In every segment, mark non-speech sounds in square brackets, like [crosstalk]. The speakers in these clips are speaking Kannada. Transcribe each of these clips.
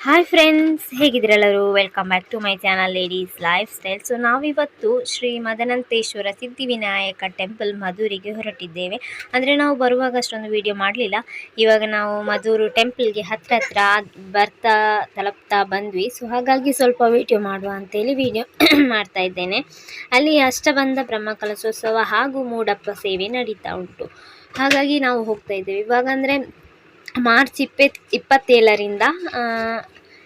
Hi friends ಹೇಗಿದ್ದೀರೆಲ್ಲರೂ? Welcome back to my channel ladies life style so ನಾವಿವತ್ತು ಶ್ರೀ ಮದನಂತೇಶ್ವರ ಸಿದ್ಧಿವಿನಾಯಕ ಟೆಂಪಲ್ ಮಧೂರಿಗೆ ಹೊರಟಿದ್ದೇವೆ. ಅಂದರೆ ನಾವು ಬರುವಾಗ ಅಷ್ಟೊಂದು ವಿಡಿಯೋ ಮಾಡಲಿಲ್ಲ. ಇವಾಗ ನಾವು ಮಧೂರು ಟೆಂಪಲ್ಗೆ ಹತ್ರ ಹತ್ರ ಬರ್ತಾ ತಲುಪ್ತಾ ಬಂದ್ವಿ. ಸೊ ಹಾಗಾಗಿ ಸ್ವಲ್ಪ ವಿಡಿಯೋ ಮಾಡುವ ಅಂತೇಳಿ ವಿಡಿಯೋ [coughs] ಮಾಡ್ತಾ ಇದ್ದೇನೆ. ಅಲ್ಲಿ ಅಷ್ಟಬಂಧ ಬ್ರಹ್ಮಕಲಶೋತ್ಸವ ಹಾಗೂ ಮೂಡಪ್ಪ ಸೇವೆ ನಡೀತಾ ಉಂಟು. ಹಾಗಾಗಿ ನಾವು ಹೋಗ್ತಾ ಇದ್ದೇವೆ. ಇವಾಗ ಅಂದರೆ ಮಾರ್ಚ್ ಇಪ್ಪತ್, ಇಪ್ಪತ್ತೇಳರಿಂದ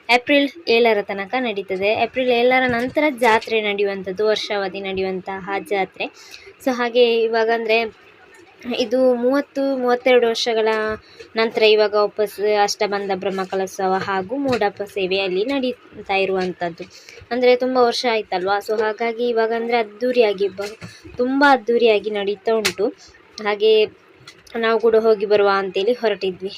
ಏಪ್ರಿಲ್ ಏಳರ ತನಕ ನಡೀತದೆ. ಏಪ್ರಿಲ್ ಏಳರ ನಂತರ ಜಾತ್ರೆ ನಡೆಯುವಂಥದ್ದು, ವರ್ಷಾವಧಿ ನಡೆಯುವಂತಹ ಜಾತ್ರೆ. ಸೊ ಹಾಗೆ ಇವಾಗ ಅಂದರೆ ಇದು ಮೂವತ್ತು, ಮೂವತ್ತೆರಡು ವರ್ಷಗಳ ನಂತರ ಇವಾಗ ವಾಪಸ್ ಅಷ್ಟಬಂಧ ಬ್ರಹ್ಮಕಲೋತ್ಸವ ಹಾಗೂ ಮೂಡಪ್ಪ ಸೇವೆ ಅಲ್ಲಿ ನಡೀತಾ ಇರುವಂಥದ್ದು. ಅಂದರೆ ತುಂಬ ವರ್ಷ ಆಯ್ತಲ್ವಾ? ಸೊ ಹಾಗಾಗಿ ಇವಾಗ ಅಂದರೆ ಅದ್ಧೂರಿಯಾಗಿ ಬ, ತುಂಬ ಅದ್ದೂರಿಯಾಗಿ ನಡೀತಾ ಉಂಟು. ಹಾಗೆ ನಾವು ಕೂಡ ಹೋಗಿ ಬರುವ ಅಂತೇಳಿ ಹೊರಟಿದ್ವಿ.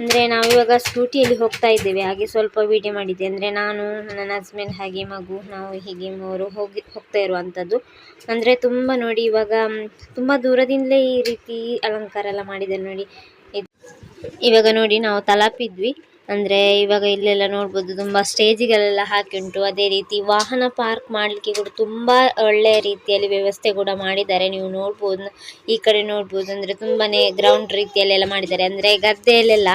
ಅಂದರೆ ನಾವು ಇವಾಗ ಸ್ಕೂಟಿಯಲ್ಲಿ ಹೋಗ್ತಾ ಇದ್ದೇವೆ. ಹಾಗೆ ಸ್ವಲ್ಪ ವೀಡಿಯೋ ಮಾಡಿದ್ದೆ. ಅಂದರೆ ನಾನು, ನನ್ನ ಹಸ್ಬೆಂಡ್ ಹಾಗೆ ಮಗು, ನಾವು ಹೀಗೆ ಮೂವರು ಹೋಗಿ, ಹೋಗ್ತಾ ಇರುವಂಥದ್ದು ಅಂದರೆ ತುಂಬ ನೋಡಿ ಇವಾಗ ತುಂಬ ದೂರದಿಂದಲೇ ಈ ರೀತಿ ಅಲಂಕಾರ ಎಲ್ಲ ಮಾಡಿದ್ದಾರೆ ನೋಡಿ. ಇವಾಗ ನೋಡಿ ನಾವು ತಲುಪಿದ್ವಿ. ಅಂದರೆ ಇವಾಗ ಇಲ್ಲೆಲ್ಲ ನೋಡ್ಬೋದು, ತುಂಬ ಸ್ಟೇಜಿಗಳೆಲ್ಲ ಹಾಕಿ ಉಂಟು ಅದೇ ರೀತಿ ವಾಹನ ಪಾರ್ಕ್ ಮಾಡಲಿಕ್ಕೆ ಕೂಡ ತುಂಬ ಒಳ್ಳೆಯ ರೀತಿಯಲ್ಲಿ ವ್ಯವಸ್ಥೆ ಕೂಡ ಮಾಡಿದ್ದಾರೆ. ನೀವು ನೋಡ್ಬೋದು, ಈ ಕಡೆ ನೋಡ್ಬೋದು, ಅಂದರೆ ತುಂಬಾ ಗ್ರೌಂಡ್ ರೀತಿಯಲ್ಲೆಲ್ಲ ಮಾಡಿದ್ದಾರೆ. ಅಂದರೆ ಗದ್ದೆಯಲ್ಲೆಲ್ಲ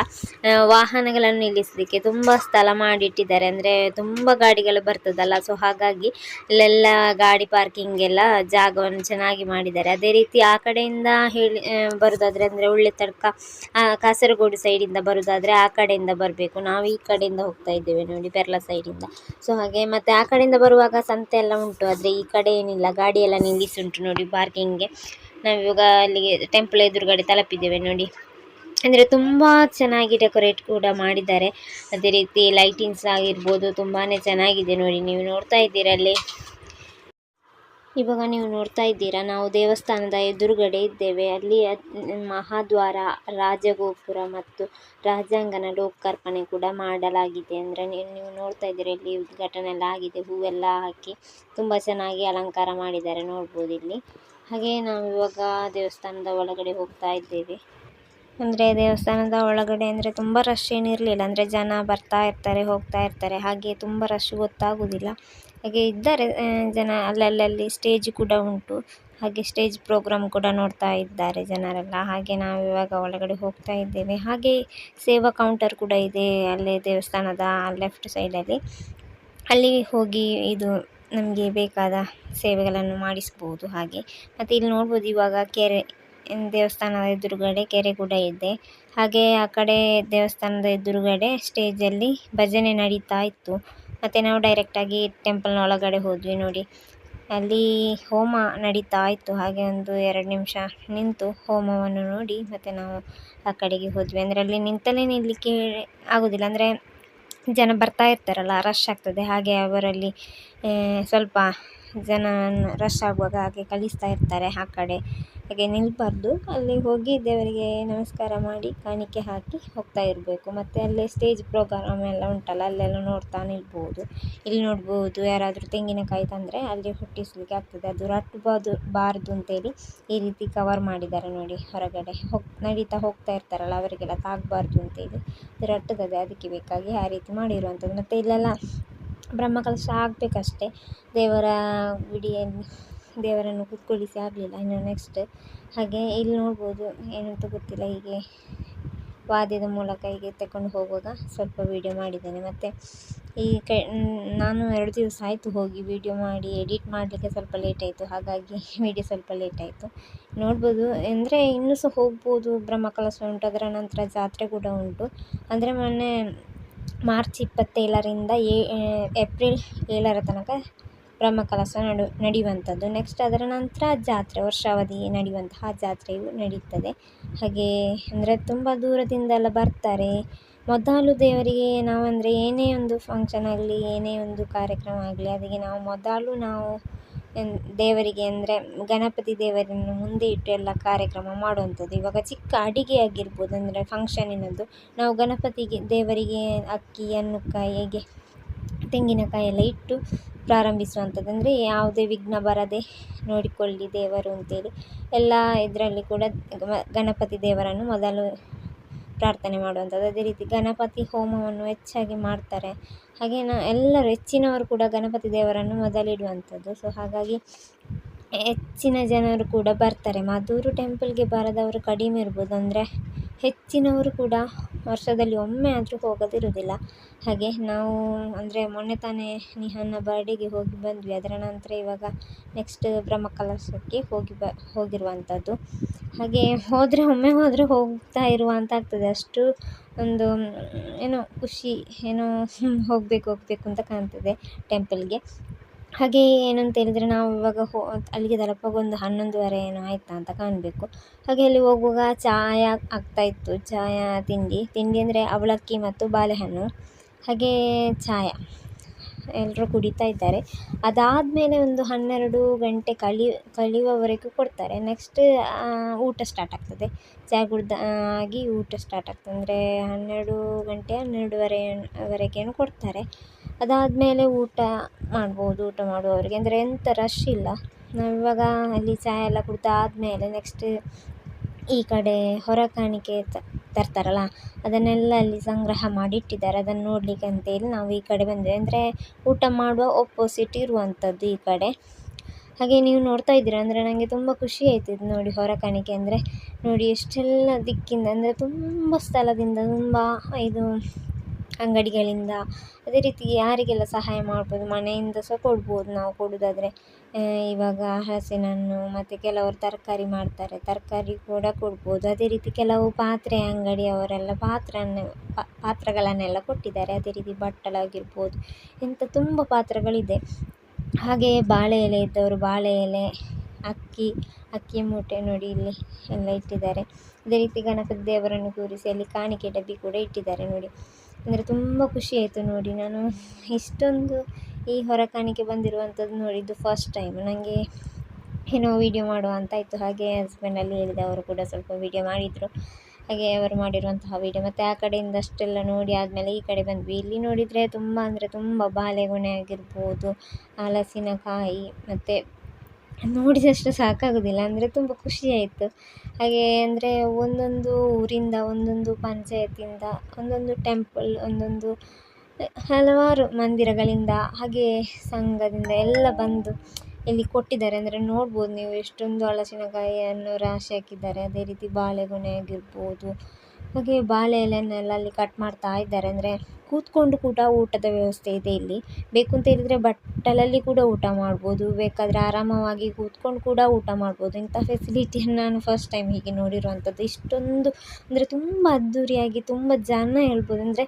ವಾಹನಗಳನ್ನು ನಿಲ್ಲಿಸಲಿಕ್ಕೆ ತುಂಬ ಸ್ಥಳ ಮಾಡಿಟ್ಟಿದ್ದಾರೆ. ಅಂದರೆ ತುಂಬ ಗಾಡಿಗಳು ಬರ್ತದಲ್ಲ, ಸೊ ಹಾಗಾಗಿ ಇಲ್ಲೆಲ್ಲ ಗಾಡಿ ಪಾರ್ಕಿಂಗ್ ಎಲ್ಲ ಜಾಗವನ್ನು ಚೆನ್ನಾಗಿ ಮಾಡಿದ್ದಾರೆ. ಅದೇ ರೀತಿ ಆ ಕಡೆಯಿಂದ ಹೇಳಿ ಬರುದಾದ್ರೆ ಅಂದರೆ ಒಳ್ಳೆ ತಡ್ಕ ಕಾಸರಗೋಡು ಸೈಡಿಂದ ಬರುದಾದ್ರೆ ಆ ಕಡೆಯಿಂದ ಬರಬೇಕು. ನಾವು ಈ ಕಡೆಯಿಂದ ಹೋಗ್ತಾ ಇದ್ದೇವೆ ನೋಡಿ ಪೆರ್ಲ ಸೈಡಿಂದ ಸೊ ಹಾಗೆ ಮತ್ತು ಆ ಕಡೆಯಿಂದ ಬರುವಾಗ ಸಂತೆ ಎಲ್ಲ ಉಂಟು. ಆದರೆ ಈ ಕಡೆ ಏನಿಲ್ಲ. ಗಾಡಿ ಎಲ್ಲ ನಿಲ್ಲಿಸಿ ಉಂಟು ನೋಡಿ ಪಾರ್ಕಿಂಗ್ಗೆ ನಾವಿವಾಗ ಅಲ್ಲಿಗೆ ಟೆಂಪಲ್ ಎದುರುಗಡೆ ತಲುಪಿದ್ದೇವೆ ನೋಡಿ. ಅಂದರೆ ತುಂಬ ಚೆನ್ನಾಗಿ ಡೆಕೋರೇಟ್ ಕೂಡ ಮಾಡಿದ್ದಾರೆ. ಅದೇ ರೀತಿ ಲೈಟಿಂಗ್ಸ್ ಆಗಿರ್ಬೋದು ತುಂಬಾ ಚೆನ್ನಾಗಿದೆ ನೋಡಿ. ನೀವು ನೋಡ್ತಾ ಇದ್ದೀರಾ ಅಲ್ಲಿ? ಇವಾಗ ನೀವು ನೋಡ್ತಾ ಇದ್ದೀರಾ, ನಾವು ದೇವಸ್ಥಾನದ ಎದುರುಗಡೆ ಇದ್ದೇವೆ. ಅಲ್ಲಿ ಮಹಾದ್ವಾರ, ರಾಜಗೋಪುರ ಮತ್ತು ರಾಜಾಂಗನ ಲೋಕಾರ್ಪಣೆ ಕೂಡ ಮಾಡಲಾಗಿದೆ ಅಂದರೆ ನೀವು ನೋಡ್ತಾ ಇದ್ದೀರಾ, ಇಲ್ಲಿ ಉದ್ಘಾಟನೆ ಎಲ್ಲ ಆಗಿದೆ. ಹೂವೆಲ್ಲ ಹಾಕಿ ತುಂಬ ಚೆನ್ನಾಗಿ ಅಲಂಕಾರ ಮಾಡಿದ್ದಾರೆ ನೋಡ್ಬೋದು ಇಲ್ಲಿ. ಹಾಗೆಯೇ ನಾವು ಇವಾಗ ದೇವಸ್ಥಾನದ ಒಳಗಡೆ ಹೋಗ್ತಾ ಇದ್ದೇವೆ. ಅಂದರೆ ದೇವಸ್ಥಾನದ ಒಳಗಡೆ ಅಂದರೆ ತುಂಬ ರಶ್ ಏನಿರಲಿಲ್ಲ ಅಂದರೆ ಜನ ಬರ್ತಾ ಇರ್ತಾರೆ, ಹೋಗ್ತಾ ಇರ್ತಾರೆ. ಹಾಗೆ ತುಂಬ ರಶ್ ಗೊತ್ತಾಗೋದಿಲ್ಲ. ಹಾಗೆ ಇದ್ದಾರೆ ಜನ ಅಲ್ಲಲ್ಲಲ್ಲಿ ಸ್ಟೇಜ್ ಕೂಡ ಉಂಟು. ಹಾಗೆ ಸ್ಟೇಜ್ ಪ್ರೋಗ್ರಾಮ್ ಕೂಡ ನೋಡ್ತಾ ಇದ್ದಾರೆ ಜನರೆಲ್ಲ. ಹಾಗೆ ನಾವು ಇವಾಗ ಒಳಗಡೆ ಹೋಗ್ತಾ ಇದ್ದೇವೆ. ಹಾಗೆ ಸೇವಾ ಕೌಂಟರ್ ಕೂಡ ಇದೆ ಅಲ್ಲೇ ದೇವಸ್ಥಾನದ ಲೆಫ್ಟ್ ಸೈಡಲ್ಲಿ ಅಲ್ಲಿ ಹೋಗಿ ಇದು ನಮಗೆ ಬೇಕಾದ ಸೇವೆಗಳನ್ನು ಮಾಡಿಸ್ಬೋದು ಹಾಗೆ. ಮತ್ತು ಇಲ್ಲಿ ನೋಡ್ಬೋದು ಇವಾಗ ಕೆರೆ ದೇವಸ್ಥಾನದ ಎದುರುಗಡೆ ಕೆರೆ ಕೂಡ ಇದೆ. ಹಾಗೆ ಆ ಕಡೆ ದೇವಸ್ಥಾನದ ಎದುರುಗಡೆ ಸ್ಟೇಜಲ್ಲಿ ಭಜನೆ ನಡೀತಾ ಇತ್ತು. ಮತ್ತು ನಾವು ಡೈರೆಕ್ಟಾಗಿ ಟೆಂಪಲ್ನ ಒಳಗಡೆ ಹೋದ್ವಿ ನೋಡಿ. ಅಲ್ಲಿ ಹೋಮ ನಡೀತಾ ಇತ್ತು. ಹಾಗೆ ಒಂದು ಎರಡು ನಿಮಿಷ ನಿಂತು ಹೋಮವನ್ನು ನೋಡಿ ಮತ್ತು ನಾವು ಆ ಕಡೆಗೆ ಹೋದ್ವಿ. ಅಂದರೆ ಅಲ್ಲಿ ನಿಂತಲೇ ನಿಲ್ಲಿಕ್ಕೆ ಆಗೋದಿಲ್ಲ. ಅಂದರೆ ಜನ ಬರ್ತಾ ಇರ್ತಾರಲ್ಲ ರಶ್ ಆಗ್ತದೆ. ಹಾಗೆ ಅವರಲ್ಲಿ ಸ್ವಲ್ಪ ಜನ ರಶ್ ಆಗುವಾಗ ಹಾಗೆ ಕಳಿಸ್ತಾ ಇರ್ತಾರೆ ಆ ಕಡೆ. ಹಾಗೆ ನಿಲ್ಬಾರ್ದು. ಅಲ್ಲಿ ಹೋಗಿ ದೇವರಿಗೆ ನಮಸ್ಕಾರ ಮಾಡಿ ಕಾಣಿಕೆ ಹಾಕಿ ಹೋಗ್ತಾ ಇರಬೇಕು. ಮತ್ತು ಅಲ್ಲಿ ಸ್ಟೇಜ್ ಪ್ರೋಗ್ರಾಮ್ ಎಲ್ಲ ಉಂಟಲ್ಲ, ಅಲ್ಲೆಲ್ಲ ನೋಡ್ತಾ ನಿಲ್ಬೋದು. ಇಲ್ಲಿ ನೋಡ್ಬೋದು ಯಾರಾದರೂ ತೆಂಗಿನಕಾಯಿ ತಂದರೆ ಅಲ್ಲಿ ಹುಟ್ಟಿಸ್ಲಿಕ್ಕೆ ಆಗ್ತದೆ. ಅದು ರಟ್ಟಬಾರ್ದು ಬಾರ್ದು ಅಂತೇಳಿ ಈ ರೀತಿ ಕವರ್ ಮಾಡಿದ್ದಾರೆ ನೋಡಿ ಹೊರಗಡೆ. ಹೋಗ್, ನಡೀತಾ ಹೋಗ್ತಾ ಇರ್ತಾರಲ್ಲ, ಅವರಿಗೆಲ್ಲ ತಾಗಬಾರ್ದು ಅಂತೇಳಿ. ಅದು ರಟ್ಟುತ್ತದೆ ಅದಕ್ಕೆ ಬೇಕಾಗಿ ಆ ರೀತಿ ಮಾಡಿರುವಂಥದ್ದು. ಮತ್ತು ಇಲ್ಲೆಲ್ಲ ಬ್ರಹ್ಮಕಲಶ ಆಗಬೇಕಷ್ಟೆ. ದೇವರ ಗುಡಿಯಲ್ಲಿ ದೇವರನ್ನು ಕೂತ್ಕೊಳ್ಳಿಸಿ ಆಗಲಿಲ್ಲ. ಇನ್ನು ನೆಕ್ಸ್ಟ್ ಹಾಗೆ ಇಲ್ಲಿ ನೋಡ್ಬೋದು. ಏನಂತ ಗೊತ್ತಿಲ್ಲ. ಹೀಗೆ ವಾದ್ಯದ ಮೂಲಕ ಹೀಗೆ ತಗೊಂಡು ಹೋಗುವಾಗ ಸ್ವಲ್ಪ ವೀಡಿಯೋ ಮಾಡಿದ್ದೇನೆ. ಮತ್ತು ಈ ಕ ನಾನು ಎರಡು ದಿವಸ ಆಯಿತು ಹೋಗಿ ವೀಡಿಯೋ ಮಾಡಿ ಎಡಿಟ್ ಮಾಡಲಿಕ್ಕೆ ಸ್ವಲ್ಪ ಲೇಟ್ ಆಯಿತು. ಹಾಗಾಗಿ ವೀಡಿಯೋ ಸ್ವಲ್ಪ ಲೇಟ್ ಆಯಿತು. ನೋಡ್ಬೋದು. ಅಂದರೆ ಇನ್ನೂ ಸಹ ಹೋಗ್ಬೋದು. ಬ್ರಹ್ಮಕಲಶ ಉಂಟು. ಅದರ ನಂತರ ಜಾತ್ರೆ ಕೂಡ ಉಂಟು. ಅಂದರೆ ಮೊನ್ನೆ ಮಾರ್ಚ್ ಇಪ್ಪತ್ತೇಳರಿಂದ ಏ, ಏಪ್ರಿಲ್ ಏಳರ ತನಕ ಬ್ರಹ್ಮಕಲಶ ನಡು, ನಡೆಯುವಂಥದ್ದು. ನೆಕ್ಸ್ಟ್ ಅದರ ನಂತರ ಜಾತ್ರೆ, ವರ್ಷಾವಧಿ ನಡೆಯುವಂತಹ ಜಾತ್ರೆಯು ನಡೀತದೆ. ಹಾಗೆ ಅಂದರೆ ತುಂಬ ದೂರದಿಂದೆಲ್ಲ ಬರ್ತಾರೆ. ಮೊದಲು ದೇವರಿಗೆ ನಾವಂದರೆ ಏನೇ ಒಂದು ಫಂಕ್ಷನ್ ಆಗಲಿ ಏನೇ ಒಂದು ಕಾರ್ಯಕ್ರಮ ಆಗಲಿ, ಅದಕ್ಕೆ ನಾವು ಮೊದಲು ನಾವು ದೇವರಿಗೆ ಅಂದರೆ ಗಣಪತಿ ದೇವರನ್ನು ಮುಂದೆ ಇಟ್ಟು ಎಲ್ಲ ಕಾರ್ಯಕ್ರಮ ಮಾಡುವಂಥದ್ದು. ಇವಾಗ ಚಿಕ್ಕ ಅಡಿಗೆ ಆಗಿರ್ಬೋದು, ಅಂದರೆ ಫಂಕ್ಷನಿನದ್ದು ನಾವು ಗಣಪತಿಗೆ, ದೇವರಿಗೆ ಅಕ್ಕಿ ಅನ್ನುಕಾಯಿ ಹೇಗೆ ತೆಂಗಿನಕಾಯಿ ಎಲ್ಲ ಇಟ್ಟು ಪ್ರಾರಂಭಿಸುವಂಥದ್ದು ಅಂದರೆ ಯಾವುದೇ ವಿಘ್ನ ಬರದೆ ನೋಡಿಕೊಳ್ಳಿ ದೇವರು ಅಂತೇಳಿ. ಎಲ್ಲ ಇದರಲ್ಲಿ ಕೂಡ ಗಣಪತಿ ದೇವರನ್ನು ಮೊದಲು ಪ್ರಾರ್ಥನೆ ಮಾಡುವಂಥದ್ದು. ಅದೇ ರೀತಿ ಗಣಪತಿ ಹೋಮವನ್ನು ಹೆಚ್ಚಾಗಿ ಮಾಡ್ತಾರೆ. ಹಾಗೆ ನಾ, ಎಲ್ಲರೂ ಹೆಚ್ಚಿನವರು ಕೂಡ ಗಣಪತಿ ದೇವರನ್ನು ಮೊದಲಿಡುವಂಥದ್ದು. ಸೊ ಹಾಗಾಗಿ ಹೆಚ್ಚಿನ ಜನರು ಕೂಡ ಬರ್ತಾರೆ. ಮದ್ದೂರು ಟೆಂಪಲ್ಗೆ ಬರದವರು ಕಡಿಮೆ ಇರ್ಬೋದು. ಅಂದರೆ ಹೆಚ್ಚಿನವರು ಕೂಡ ವರ್ಷದಲ್ಲಿ ಒಮ್ಮೆ ಆದರೂ ಹೋಗದಿರುವುದಿಲ್ಲ. ಹಾಗೆ ನಾವು ಅಂದರೆ ಮೊನ್ನೆ ತಾನೇ ನಿಹನ್ನ ಬರ್ಡೇಗೆ ಹೋಗಿ ಬಂದ್ವಿ. ಅದರ ನಂತರ ಇವಾಗ ನೆಕ್ಸ್ಟ್ ಬ್ರಹ್ಮಕಲಶಕ್ಕೆ ಹೋಗಿ ಬ ಹೋಗಿರುವಂಥದ್ದು ಹಾಗೆ ಹೋದರೆ ಒಮ್ಮೆ ಹೋದರೆ ಹೋಗ್ತಾ ಇರುವ ಅಂತ ಆಗ್ತದೆ ಅಷ್ಟು ಒಂದು ಏನೋ ಖುಷಿ, ಏನೋ ಹೋಗಬೇಕು ಹೋಗಬೇಕು ಅಂತ ಕಾಣ್ತದೆ ಟೆಂಪಲ್ಗೆ ಹಾಗೆ ಏನಂತ ಹೇಳಿದರೆ ನಾವು ಇವಾಗ ಹೋ, ಅಲ್ಲಿಗೆ ತಲುಪುವಾಗ ಒಂದು ಹನ್ನೊಂದುವರೆ ಏನೋ ಆಯಿತಾ ಅಂತ ಕಾಣಬೇಕು. ಹಾಗೆ ಅಲ್ಲಿ ಹೋಗುವಾಗ ಚಾಯ ಆಗ್ತಾಯಿತ್ತು ಚಾಯ, ತಿಂಡಿ. ತಿಂಡಿ ಅಂದರೆ ಅವಲಕ್ಕಿ ಮತ್ತು ಬಾಳೆಹಣ್ಣು. ಹಾಗೆ ಚಾಯ. ಎಲ್ಲರೂ ಕುಡಿತಾ ಇದ್ದಾರೆ. ಅದಾದಮೇಲೆ ಒಂದು ಹನ್ನೆರಡು ಗಂಟೆ ಕಳಿ, ಕಳಿಯುವವರೆಗೂ ಕೊಡ್ತಾರೆ. ನೆಕ್ಸ್ಟ್ ಊಟ ಸ್ಟಾರ್ಟ್ ಆಗ್ತದೆ. ಚಹಾ ಕುಡ್ದ ಆಗಿ ಊಟ ಸ್ಟಾರ್ಟ್ ಆಗ್ತದೆ. ಅಂದರೆ ಹನ್ನೆರಡು ಗಂಟೆ ಹನ್ನೆರಡುವರೆ ವರೆಗೇನು ಕೊಡ್ತಾರೆ. ಅದಾದಮೇಲೆ ಊಟ ಮಾಡ್ಬೋದು, ಊಟ ಮಾಡುವವರಿಗೆ. ಅಂದರೆ ಎಂಥ ರಶ್ ಇಲ್ಲ. ನಾವಿವಾಗ ಅಲ್ಲಿ ಚಹಾ ಎಲ್ಲ ಕುಡಿದಾದ್ಮೇಲೆ ನೆಕ್ಸ್ಟ್ ಈ ಕಡೆ ಹೊರ ಕಾಣಿಕೆ ತರ್ತಾರಲ್ಲ, ಅದನ್ನೆಲ್ಲ ಅಲ್ಲಿ ಸಂಗ್ರಹ ಮಾಡಿ ಇಟ್ಟಿದ್ದಾರೆ. ಅದನ್ನು ನೋಡಲಿಕ್ಕೆ ಅಂತೇಳಿ ನಾವು ಈ ಕಡೆ ಬಂದ್ವಿ. ಅಂದರೆ ಊಟ ಮಾಡುವ ಒಪ್ಪೋಸಿಟ್ ಇರುವಂಥದ್ದು ಈ ಕಡೆ. ಹಾಗೆ ನೀವು ನೋಡ್ತಾ ಇದ್ದೀರಾ, ಅಂದರೆ ನನಗೆ ತುಂಬ ಖುಷಿ ಆಯ್ತು ಇದು ನೋಡಿ ಹೊರ ಕಾಣಿಕೆ ಅಂದರೆ. ನೋಡಿ ಎಷ್ಟೆಲ್ಲ ದಿಕ್ಕಿಂದ, ಅಂದರೆ ತುಂಬ ಸ್ಥಳದಿಂದ, ತುಂಬ ಇದು ಅಂಗಡಿಗಳಿಂದ. ಅದೇ ರೀತಿ ಯಾರಿಗೆಲ್ಲ ಸಹಾಯ ಮಾಡ್ಬೋದು, ಮನೆಯಿಂದ ಸಹ ಕೊಡ್ಬೋದು ನಾವು ಕೊಡೋದಾದ್ರೆ. ಇವಾಗ ಹಲಸಿನಣ್ಣು ಮತ್ತು ಕೆಲವರು ತರಕಾರಿ ಮಾಡ್ತಾರೆ, ತರಕಾರಿ ಕೂಡ ಕೊಡ್ಬೋದು. ಅದೇ ರೀತಿ ಕೆಲವು ಪಾತ್ರೆ ಅಂಗಡಿಯವರೆಲ್ಲ ಪಾತ್ರೆಯನ್ನು ಪಾತ್ರಗಳನ್ನೆಲ್ಲ ಕೊಟ್ಟಿದ್ದಾರೆ. ಅದೇ ರೀತಿ ಬಟ್ಟಲಾಗಿರ್ಬೋದು. ಇಂಥ ತುಂಬ ಪಾತ್ರಗಳಿದೆ. ಹಾಗೆಯೇ ಬಾಳೆ ಎಲೆ ಇದ್ದವರು ಬಾಳೆ ಎಲೆ, ಅಕ್ಕಿ ಅಕ್ಕಿ ಮೂಟೆ ನೋಡಿ ಇಲ್ಲಿ ಎಲ್ಲ ಇಟ್ಟಿದ್ದಾರೆ. ಅದೇ ರೀತಿ ಗಣಪತಿ ದೇವರನ್ನು ಕೂರಿಸಿ ಅಲ್ಲಿ ಕಾಣಿಕೆ ಡಬ್ಬಿ ಕೂಡ ಇಟ್ಟಿದ್ದಾರೆ ನೋಡಿ. ಅಂದರೆ ತುಂಬ ಖುಷಿ ಆಯಿತು ನೋಡಿ ನಾನು. ಇಷ್ಟೊಂದು ಈ ಹೊರ ಕಾಣಿಕೆ ಬಂದಿರುವಂಥದ್ದು ನೋಡಿದ್ದು ಫಸ್ಟ್ ಟೈಮ್ ನನಗೆ ಏನೋ ವೀಡಿಯೋ ಮಾಡುವ ಅಂತ ಇತ್ತು ಹಾಗೆ ಹಸ್ಬೆಂಡಲ್ಲಿ ಹೇಳಿದ, ಅವರು ಕೂಡ ಸ್ವಲ್ಪ ವೀಡಿಯೋ ಮಾಡಿದರು. ಹಾಗೆ ಅವರು ಮಾಡಿರುವಂತಹ ವೀಡಿಯೋ ಮತ್ತು ಆ ಕಡೆಯಿಂದ ಅಷ್ಟೆಲ್ಲ ನೋಡಿ ಆದಮೇಲೆ ಈ ಕಡೆ ಬಂದ್ವಿ. ಇಲ್ಲಿ ನೋಡಿದರೆ ತುಂಬ ಅಂದರೆ ತುಂಬ ಬಾಳೆಗೊನೆ ಆಗಿರ್ಬೋದು ಹಲಸಿನಕಾಯಿ ಮತ್ತು ನೋಡಿದಷ್ಟು ಸಾಕಾಗೋದಿಲ್ಲ, ಅಂದರೆ ತುಂಬ ಖುಷಿ ಆಯಿತು. ಹಾಗೆ ಅಂದರೆ ಒಂದೊಂದು ಊರಿಂದ, ಒಂದೊಂದು ಪಂಚಾಯತಿಂದ, ಒಂದೊಂದು ಟೆಂಪಲ್ ಒಂದೊಂದು ಹಲವಾರು ಮಂದಿರಗಳಿಂದ, ಹಾಗೆ ಸಂಘದಿಂದ ಎಲ್ಲ ಬಂದು ಇಲ್ಲಿ ಕೊಟ್ಟಿದ್ದಾರೆ. ಅಂದರೆ ನೋಡ್ಬೋದು ನೀವು ಎಷ್ಟೊಂದು ಹಲಸಿನಕಾಯಿಯನ್ನು ರಾಶಿ ಹಾಕಿದ್ದಾರೆ. ಅದೇ ರೀತಿ ಬಾಳೆಗೊನೆ ಆಗಿರ್ಬೋದು ಹಾಗೆ ಬಾಳೆ ಎಲೆಯನ್ನೆಲ್ಲ ಅಲ್ಲಿ ಕಟ್ ಮಾಡ್ತಾ ಇದ್ದಾರೆ ಅಂದರೆ ಕೂತ್ಕೊಂಡು ಕೂಡ ಊಟದ ವ್ಯವಸ್ಥೆ ಇದೆ ಇಲ್ಲಿ. ಬೇಕು ಅಂತ ಹೇಳಿದರೆ ಬಟ್ಟಲಲ್ಲಿ ಕೂಡ ಊಟ ಮಾಡ್ಬೋದು. ಬೇಕಾದರೆ ಆರಾಮವಾಗಿ ಕೂತ್ಕೊಂಡು ಕೂಡ ಊಟ ಮಾಡ್ಬೋದು. ಇಂಥ ಫೆಸಿಲಿಟಿಯನ್ನು ನಾನು ಫಸ್ಟ್ ಟೈಮ್ ಹೀಗೆ ನೋಡಿರುವಂಥದ್ದು. ಇಷ್ಟೊಂದು ಅಂದರೆ ತುಂಬ ಅದ್ದೂರಿಯಾಗಿ ತುಂಬ ಜನ ಹೇಳ್ಬೋದು ಅಂದರೆ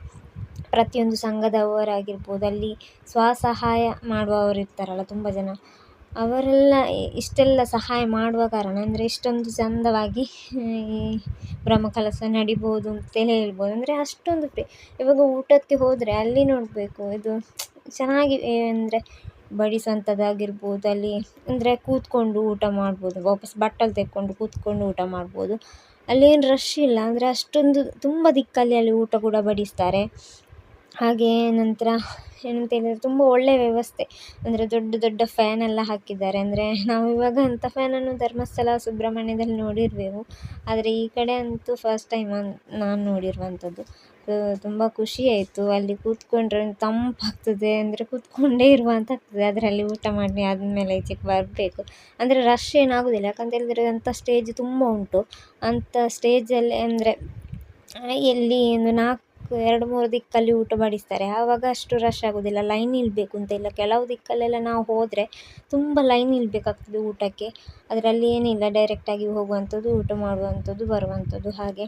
ಪ್ರತಿಯೊಂದು ಸಂಘದವರಾಗಿರ್ಬೋದು. ಅಲ್ಲಿ ಸ್ವಸಹಾಯ ಮಾಡುವವರು ಇರ್ತಾರಲ್ಲ ತುಂಬ ಜನ. ಅವರೆಲ್ಲ ಇಷ್ಟೆಲ್ಲ ಸಹಾಯ ಮಾಡುವ ಕಾರಣ, ಅಂದರೆ ಇಷ್ಟೊಂದು ಚಂದವಾಗಿ ಈ ಬ್ರಹ್ಮಕಲಶ ನಡಿಬೋದು ಅಂತಲೇ ಹೇಳ್ಬೋದು. ಅಂದರೆ ಅಷ್ಟೊಂದು ಪ್ರಿ, ಇವಾಗ ಊಟಕ್ಕೆ ಹೋದರೆ ಅಲ್ಲಿ ನೋಡಬೇಕು, ಇದು ಚೆನ್ನಾಗಿ ಅಂದರೆ ಬಡಿಸುವಂಥದ್ದಾಗಿರ್ಬೋದು ಅಲ್ಲಿ ಅಂದರೆ ಕೂತ್ಕೊಂಡು ಊಟ ಮಾಡ್ಬೋದು, ವಾಪಸ್ ಬಟ್ಟಲು ತೆಕ್ಕೊಂಡು ಕೂತ್ಕೊಂಡು ಊಟ ಮಾಡ್ಬೋದು. ಅಲ್ಲೇನು ರಶ್ ಇಲ್ಲ, ಅಂದರೆ ಅಷ್ಟೊಂದು, ತುಂಬ ದಿಕ್ಕಲ್ಲಿ ಅಲ್ಲಿ ಊಟ ಕೂಡ ಬಡಿಸ್ತಾರೆ. ಹಾಗೇ ನಂತರ ಏನಂತ ಹೇಳಿದರೆ ತುಂಬ ಒಳ್ಳೆಯ ವ್ಯವಸ್ಥೆ. ಅಂದರೆ ದೊಡ್ಡ ದೊಡ್ಡ ಫ್ಯಾನ್ ಎಲ್ಲ ಹಾಕಿದ್ದಾರೆ. ಅಂದರೆ ನಾವು ಇವಾಗ ಅಂಥ ಫ್ಯಾನನ್ನು ಧರ್ಮಸ್ಥಳ, ಸುಬ್ರಹ್ಮಣ್ಯದಲ್ಲಿ ನೋಡಿರುವೆವು ಆದರೆ ಈ ಕಡೆ ಅಂತೂ ಫಸ್ಟ್ ಟೈಮ್ ನಾನು ನೋಡಿರುವಂಥದ್ದು ತುಂಬ ಖುಷಿ ಆಯಿತು. ಅಲ್ಲಿ ಕೂತ್ಕೊಂಡ್ರೆ ತಂಪಾಗ್ತದೆ. ಅಂದರೆ ಕೂತ್ಕೊಂಡೇ ಇರುವಂಥ ಆಗ್ತದೆ ಅದರಲ್ಲಿ ಊಟ ಮಾಡಿ ಆದಮೇಲೆ ಈಚೆಗೆ ಬರಬೇಕು. ಅಂದರೆ ರಶ್ ಏನಾಗೋದಿಲ್ಲ. ಯಾಕಂತ ಹೇಳಿದರೆ ಅಂಥ ಸ್ಟೇಜ್ ತುಂಬ ಉಂಟು. ಅಂಥ ಸ್ಟೇಜಲ್ಲಿ ಅಂದರೆ ಎಲ್ಲಿ ಒಂದು ನಾಲ್ಕು ಎರಡು ಮೂರು ದಿಕ್ಕಲ್ಲಿ ಊಟ ಬಡಿಸ್ತಾರೆ ಆವಾಗ ಅಷ್ಟು ರಶ್ ಆಗೋದಿಲ್ಲ. ಲೈನ್ ನಿಲ್ಲಬೇಕು ಅಂತ ಇಲ್ಲ. ಕೆಲವು ದಿಕ್ಕಲ್ಲೆಲ್ಲ ನಾವು ಹೋದರೆ ತುಂಬ ಲೈನ್ ನಿಲ್ಲಬೇಕಾಗ್ತದೆ ಊಟಕ್ಕೆ. ಅದರಲ್ಲಿ ಏನಿಲ್ಲ. ಡೈರೆಕ್ಟಾಗಿ ಹೋಗುವಂಥದ್ದು, ಊಟ ಮಾಡುವಂಥದ್ದು, ಬರುವಂಥದ್ದು ಹಾಗೆ.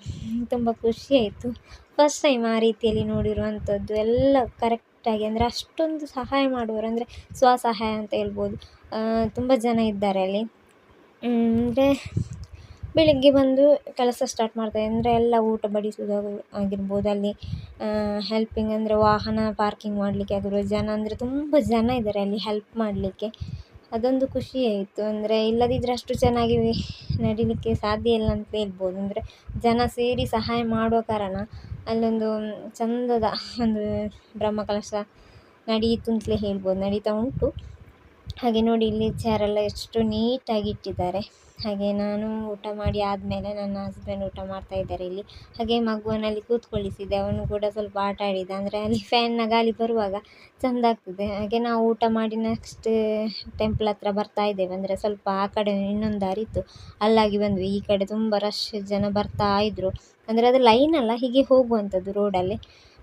ತುಂಬ ಖುಷಿ ಆಯಿತು. ಫಸ್ಟ್ ಟೈಮ್ ಆ ರೀತಿಯಲ್ಲಿ ನೋಡಿರುವಂಥದ್ದು ಎಲ್ಲ ಕರೆಕ್ಟಾಗಿ ಅಂದರೆ ಅಷ್ಟೊಂದು ಸಹಾಯ ಮಾಡುವರು ಅಂದರೆ ಸ್ವಸಹಾಯ ಅಂತ ಹೇಳ್ಬೋದು. ತುಂಬ ಜನ ಇದ್ದಾರೆ ಅಲ್ಲಿ. ಅಂದರೆ ಬೆಳಿಗ್ಗೆ ಬಂದು ಕೆಲಸ ಸ್ಟಾರ್ಟ್ ಮಾಡ್ತಾರೆ ಅಂದರೆ ಎಲ್ಲ ಊಟ ಬಡಿಸೋದು ಆಗಿರ್ಬೋದು. ಅಲ್ಲಿ ಹೆಲ್ಪಿಂಗ್ ಅಂದರೆ ವಾಹನ ಪಾರ್ಕಿಂಗ್ ಮಾಡಲಿಕ್ಕೆ ಆಗಿರ್ಬೋದು ಜನ, ಅಂದರೆ ತುಂಬ ಜನ ಇದ್ದಾರೆ ಅಲ್ಲಿ ಹೆಲ್ಪ್ ಮಾಡಲಿಕ್ಕೆ. ಅದೊಂದು ಖುಷಿ ಆಯಿತು. ಅಂದರೆ ಇಲ್ಲದಿದ್ದರೆ ಅಷ್ಟು ಚೆನ್ನಾಗಿ ನಡಿಲಿಕ್ಕೆ ಸಾಧ್ಯ ಇಲ್ಲ ಅಂತ ಹೇಳ್ಬೋದು. ಅಂದರೆ ಜನ ಸೇರಿ ಸಹಾಯ ಮಾಡುವ ಕಾರಣ ಅಲ್ಲೊಂದು ಚಂದದ ಒಂದು ಬ್ರಹ್ಮಕಲಶ ನಡೀತು ಅಂತಲೇ ಹೇಳ್ಬೋದು. ನಡೀತಾ ಉಂಟು. ಹಾಗೆ ನೋಡಿ ಇಲ್ಲಿ ಚೇರೆಲ್ಲ ಎಷ್ಟು ನೀಟಾಗಿ ಇಟ್ಟಿದ್ದಾರೆ. ಹಾಗೆ ನಾನು ಊಟ ಮಾಡಿ ಆದಮೇಲೆ ನನ್ನ ಹಸ್ಬೆಂಡ್ ಊಟ ಮಾಡ್ತಾ ಇದ್ದಾರೆ ಇಲ್ಲಿ. ಹಾಗೆ ಮಗುವನಲ್ಲಿ ಕೂತ್ಕೊಳ್ಳಿಸಿದೆ. ಅವನು ಕೂಡ ಸ್ವಲ್ಪ ಆಟ ಆಡಿದ. ಅಂದರೆ ಅಲ್ಲಿ ಫ್ಯಾನ್ನ ಗಾಳಿ ಬರುವಾಗ ಚಂದ ಆಗ್ತದೆ. ಹಾಗೆ ನಾವು ಊಟ ಮಾಡಿ ನೆಕ್ಸ್ಟ್ ಟೆಂಪಲ್ ಹತ್ರ ಬರ್ತಾ ಇದ್ದೇವೆ. ಅಂದರೆ ಸ್ವಲ್ಪ ಆ ಕಡೆ ಇನ್ನೊಂದು ದಾರಿ ಇತ್ತು. ಅಲ್ಲಾಗಿ ಬಂದ್ವಿ. ಈ ಕಡೆ ತುಂಬ ರಶ್ ಜನ ಬರ್ತಾ ಇದ್ದರು ಅಂದರೆ ಅದು ಲೈನ್ ಅಲ್ಲ, ಹೀಗೆ ಹೋಗುವಂಥದ್ದು ರೋಡಲ್ಲಿ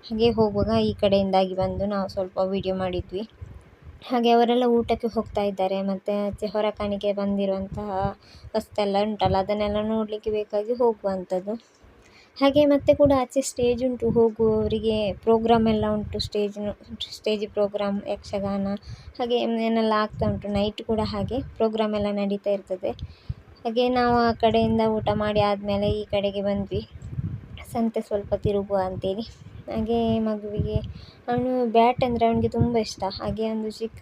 ಹಾಗೆ ಹೋಗುವಾಗ ಈ ಕಡೆಯಿಂದಾಗಿ ಬಂದು ನಾವು ಸ್ವಲ್ಪ ವೀಡಿಯೋ ಮಾಡಿದ್ವಿ. ಹಾಗೆ ಅವರೆಲ್ಲ ಊಟಕ್ಕೆ ಹೋಗ್ತಾ ಇದ್ದಾರೆ, ಮತ್ತು ಆಚೆ ಹೊರಕಾಣಿಕೆ ಬಂದಿರುವಂತಹ ವಸ್ತೆಲ್ಲ ಉಂಟಲ್ಲ, ಅದನ್ನೆಲ್ಲ ನೋಡಲಿಕ್ಕೆ ಬೇಕಾಗಿ ಹೋಗುವಂಥದ್ದು. ಹಾಗೆ ಮತ್ತೆ ಕೂಡ ಆಚೆ ಸ್ಟೇಜ್ ಉಂಟು, ಹೋಗುವವರಿಗೆ ಪ್ರೋಗ್ರಾಮ್ ಎಲ್ಲ ಉಂಟು ಸ್ಟೇಜ್ ಸ್ಟೇಜ್ ಪ್ರೋಗ್ರಾಮ್ ಯಕ್ಷಗಾನ, ಹಾಗೆ ಏನೆಲ್ಲ ಆಗ್ತಾ ಉಂಟು ನೈಟ್ ಕೂಡ ಹಾಗೆ ಪ್ರೋಗ್ರಾಮ್ ಎಲ್ಲ ನಡೀತಾ ಇರ್ತದೆ. ಹಾಗೆ ನಾವು ಆ ಕಡೆಯಿಂದ ಊಟ ಮಾಡಿ ಆದಮೇಲೆ ಈ ಕಡೆಗೆ ಬಂದ್ವಿ. ಸಂತೆ ಸ್ವಲ್ಪ ತಿರುಗುವ ಅಂತೇಳಿ. ಹಾಗೆ ಮಗುವಿಗೆ. ಅವನು ಬ್ಯಾಟ್ ಅಂದರೆ ಅವನಿಗೆ ತುಂಬ ಇಷ್ಟ. ಹಾಗೆ ಒಂದು ಚಿಕ್ಕ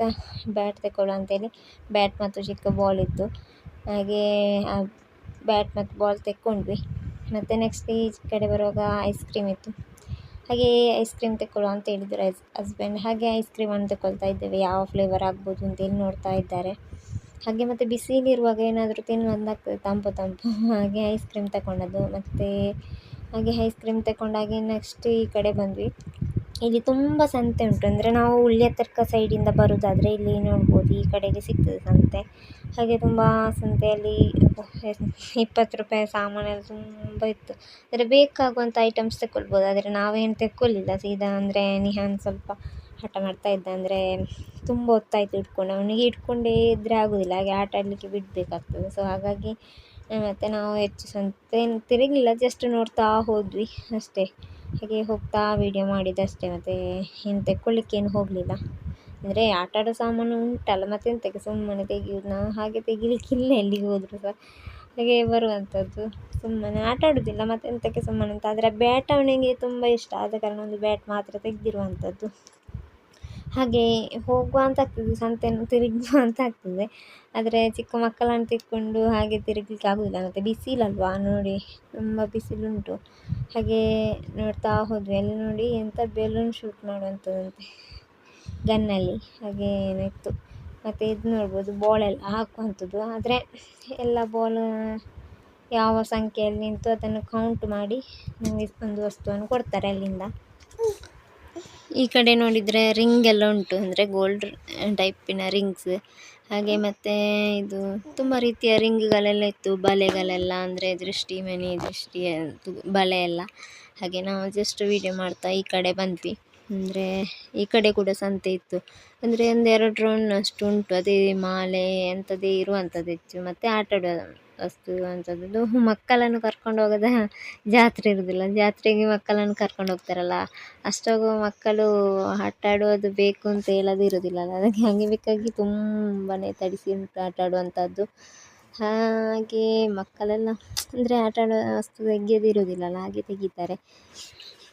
ಬ್ಯಾಟ್ ತಗೊಳ್ಳೋ ಅಂತೇಳಿ ಬ್ಯಾಟ್ ಮತ್ತು ಚಿಕ್ಕ ಬಾಲ್ ಇತ್ತು. ಹಾಗೆ ಆ ಬ್ಯಾಟ್ ಮತ್ತು ಬಾಲ್ ತೆಕ್ಕೊಂಡ್ವಿ. ಮತ್ತು ನೆಕ್ಸ್ಟ್ ಈ ಕಡೆ ಬರುವಾಗ ಐಸ್ ಕ್ರೀಮ್ ಇತ್ತು. ಹಾಗೆ ಐಸ್ ಕ್ರೀಮ್ ತೆಕ್ಕೊಳ್ಳುವ ಅಂತ ಹೇಳಿದ್ರು ಐಸ್ ಹಸ್ಬೆಂಡ್ ಹಾಗೆ ಐಸ್ ಕ್ರೀಮ್ ಅಂತ ತೆಕ್ಕೊಳ್ತಾ ಇದ್ದೇವೆ. ಯಾವ ಫ್ಲೇವರ್ ಆಗ್ಬೋದು ಅಂತೇಳಿ ನೋಡ್ತಾ ಇದ್ದಾರೆ. ಹಾಗೆ ಮತ್ತು ಬಿಸಿಲಿರುವಾಗ ಏನಾದರೂ ತಿನ್ನುವಂತಾಗ್ತದೆ ತಂಪು ತಂಪು. ಹಾಗೆ ಐಸ್ ಕ್ರೀಮ್ ತಗೊಂಡದ್ದು ಮತ್ತು ಹಾಗೆ ಐಸ್ ಕ್ರೀಮ್ ತಗೊಂಡಾಗೆ ನೆಕ್ಸ್ಟ್ ಈ ಕಡೆ ಬಂದ್ವಿ. ಇಲ್ಲಿ ತುಂಬ ಸಂತೆ ಉಂಟು. ಅಂದರೆ ನಾವು ಉಳ್ಯತರ್ಕ ಸೈಡಿಂದ ಬರೋದಾದರೆ ಇಲ್ಲಿ ನೋಡ್ಬೋದು ಈ ಕಡೆಗೆ ಸಿಗ್ತದೆ ಸಂತೆ. ಹಾಗೆ ತುಂಬ ಸಂತೆಯಲ್ಲಿ [laughs] ಇಪ್ಪತ್ತು ರೂಪಾಯಿ ಸಾಮಾನೆಲ್ಲ ತುಂಬ ಇತ್ತು. ಅಂದರೆ ಬೇಕಾಗುವಂಥ ಐಟಮ್ಸ್ ತಗೊಳ್ಬೋದು ಆದರೆ ನಾವೇನು ತೆಕ್ಕೊಳ್ಳಿಲ್ಲ ಸೀದಾ ಅಂದರೆ ನಿಹಾನ್ ಸ್ವಲ್ಪ ಹಠ ಮಾಡ್ತಾ ಇದ್ದ. ಅಂದರೆ ತುಂಬ ಹೊತ್ತಾಯಿತು ಇಟ್ಕೊಂಡು ಅವನಿಗೆ ಇಟ್ಕೊಂಡೇ ಇದ್ದರೆ ಆಗೋದಿಲ್ಲ. ಹಾಗೆ ಆಟ ಆಡಲಿಕ್ಕೆ ಬಿಡಬೇಕಾಗ್ತದೆ. ಸೊ ಹಾಗಾಗಿ ಮತ್ತು ನಾವು ಹೆಚ್ಚು ಸಂತೆ ತಿರುಗಲಿಲ್ಲ ಜಸ್ಟ್ ನೋಡ್ತಾ ಹೋದ್ವಿ ಅಷ್ಟೇ. ಹಾಗೆ ಹೋಗ್ತಾ ವೀಡಿಯೋ ಮಾಡಿದ್ದಷ್ಟೇ ಮತ್ತು ಏನು ತೆಕ್ಕೊಳ್ಳಿಕ್ಕೇನು ಹೋಗಲಿಲ್ಲ. ಅಂದರೆ ಆಟ ಆಡೋ ಸಾಮಾನು ಉಂಟಲ್ಲ ಮತ್ತೆಂತಕ್ಕೆ ಸುಮ್ಮನೆ ತೆಗೆಯೋದು? ನಾವು ಹಾಗೆ ತೆಗಿಲಿಕ್ಕಿಲ್ಲ ಎಲ್ಲಿಗೆ ಹೋದರೂ ಸಹ. ಹಾಗೆ ಬರುವಂಥದ್ದು ಸುಮ್ಮನೆ ಆಟ ಆಡೋದಿಲ್ಲ ಮತ್ತೆಂತಕ್ಕೆ ಸುಮ್ಮನೆ ಅಂತ. ಆದರೆ ಬ್ಯಾಟ್ ಅವನಿಗೆ ತುಂಬ ಇಷ್ಟ, ಆದ ಕಾರಣ ಒಂದು ಬ್ಯಾಟ್ ಮಾತ್ರ ತೆಗೆದಿರುವಂಥದ್ದು ಹಾಗೆ ಹೋಗುವ ಅಂತ ಆಗ್ತದೆ ಸಂತೆಯನ್ನು ತಿರುಗುವ ಅಂತ ಆಗ್ತದೆ. ಆದರೆ ಚಿಕ್ಕ ಮಕ್ಕಳನ್ನು ತಿಕ್ಕೊಂಡು ಹಾಗೆ ತಿರುಗಲಿಕ್ಕೆ ಆಗೋದಿಲ್ಲ. ಮತ್ತು ಬಿಸಿಲಲ್ವಾ? ನೋಡಿ, ತುಂಬ ಬಿಸಿಲುಂಟು. ಹಾಗೆ ನೋಡ್ತಾ ಹೋದ್ವಿ. ಅಲ್ಲಿ ನೋಡಿ ಎಂಥ ಬೆಲೂನ್ ಶೂಟ್ ಮಾಡುವಂಥದ್ದಂತೆ. ಗನ್ನಲ್ಲಿ. ಹಾಗೆ ಏನಿತ್ತು ಮತ್ತು ಇದು ನೋಡ್ಬೋದು ಬಾಲೆಲ್ಲ ಹಾಕುವಂಥದ್ದು. ಆದರೆ ಎಲ್ಲ ಬಾಲ್ ಯಾವ ಸಂಖ್ಯೆಯಲ್ಲಿ ನಿಂತು ಅದನ್ನು ಕೌಂಟ್ ಮಾಡಿ ನಮಗೆ ಒಂದು ವಸ್ತುವನ್ನು ಕೊಡ್ತಾರೆ ಅಲ್ಲಿಂದ. ಈ ಕಡೆ ನೋಡಿದರೆ ರಿಂಗ್ ಎಲ್ಲ ಉಂಟು. ಅಂದರೆ ಗೋಲ್ಡ್ ಟೈಪಿನ ರಿಂಗ್ಸ್ ಹಾಗೆ ಮತ್ತು ಇದು ತುಂಬ ರೀತಿಯ ರಿಂಗ್ಗಳೆಲ್ಲ ಇತ್ತು. ಬಲೆಗಳೆಲ್ಲ, ಅಂದರೆ ದೃಷ್ಟಿ, ಮನಿ ದೃಷ್ಟಿ ಬಲೆ ಎಲ್ಲ. ಹಾಗೆ ನಾವು ಜಸ್ಟ್ ವೀಡಿಯೋ ಮಾಡ್ತಾ ಈ ಕಡೆ ಬಂದ್ವಿ. ಅಂದರೆ ಈ ಕಡೆ ಕೂಡ ಸಂತೆ ಇತ್ತು. ಅಂದರೆ ಒಂದು ಎರಡು ರೌಂಡ್ನಷ್ಟು ಉಂಟು. ಅದೇ ಮಾಲೆ ಅಂಥದ್ದೇ ಇರುವಂಥದ್ದು ಹೆಚ್ಚು ಮತ್ತು ಆಟ ಆಡುವ ವಸ್ತು ಅಂಥದ್ದು ಮಕ್ಕಳನ್ನು ಕರ್ಕೊಂಡು ಹೋಗೋದ ಜಾತ್ರೆ ಇರುವುದಿಲ್ಲ ಜಾತ್ರೆಗೆ ಮಕ್ಕಳನ್ನು ಕರ್ಕೊಂಡು ಹೋಗ್ತಾರಲ್ಲ ಅಷ್ಟಾಗುವ ಮಕ್ಕಳು ಆಟ ಆಡುವುದು ಬೇಕು ಅಂತ ಹೇಳೋದು ಇರುವುದಿಲ್ಲಲ್ಲ ಅದಕ್ಕೆ ಹಾಗೆ ಬೇಕಾಗಿ ತುಂಬಾ ತಡಿಸಿ ಆಟ ಆಡುವಂಥದ್ದು ಹಾಗೆ ಮಕ್ಕಳೆಲ್ಲ, ಅಂದರೆ ಆಟ ಆಡೋ ವಸ್ತು ಇರೋದಿಲ್ಲಲ್ಲ ಹಾಗೆ ತೆಗಿತಾರೆ.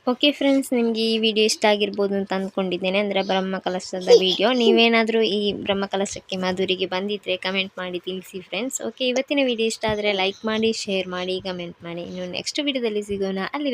ಓಕೆ ಫ್ರೆಂಡ್ಸ್ ನಿಮಗೆ ಈ ವಿಡಿಯೋ ಇಷ್ಟ ಆಗಿರ್ಬೋದು ಅಂತ ಅಂದ್ಕೊಂಡಿದ್ದೇನೆ ಅಂದರೆ ಬ್ರಹ್ಮಕಲಶದ ವಿಡಿಯೋ ನೀವೇನಾದರೂ ಈ ಬ್ರಹ್ಮಕಲಶಕ್ಕೆ ಮಧುರಿಗೆ ಬಂದಿದ್ದರೆ ಕಮೆಂಟ್ ಮಾಡಿ ತಿಳಿಸಿ ಫ್ರೆಂಡ್ಸ್ ಓಕೆ ಇವತ್ತಿನ ವಿಡಿಯೋ ಇಷ್ಟ ಆದರೆ ಲೈಕ್ ಮಾಡಿ ಶೇರ್ ಮಾಡಿ ಕಮೆಂಟ್ ಮಾಡಿ. ಇನ್ನು ನೆಕ್ಸ್ಟ್ ವಿಡಿಯೋದಲ್ಲಿ ಸಿಗೋಣ. ಅಲ್ಲಿ